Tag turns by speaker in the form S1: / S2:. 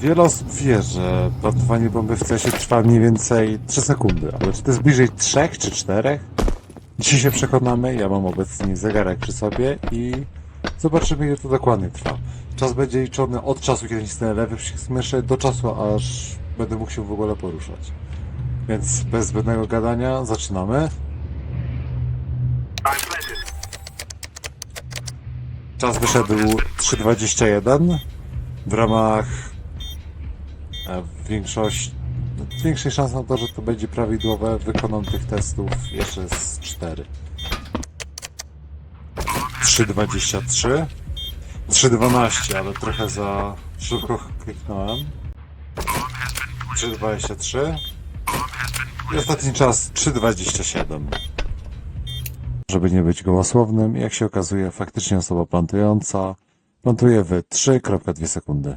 S1: Wiele osób wie, że plantowanie bomby w CS trwa mniej więcej 3 sekundy, ale czy to jest bliżej 3 czy 4? Dzisiaj się przekonamy, ja mam obecnie zegarek przy sobie i zobaczymy ile to dokładnie trwa. Czas będzie liczony od czasu, kiedy nacisnę lewy przycisk myszy, do czasu, aż będę mógł się w ogóle poruszać. Więc bez zbędnego gadania zaczynamy. Czas wyszedł 3.21 w ramach większości większej szans na to, że to będzie prawidłowe. Wykonam tych testów jeszcze z 4. 3.23 3.12, ale trochę za szybko kliknąłem. 3.23 i ostatni czas 3.27. Żeby nie być gołosłownym, jak się okazuje, faktycznie osoba plantująca plantuje w 3.2 sekundy.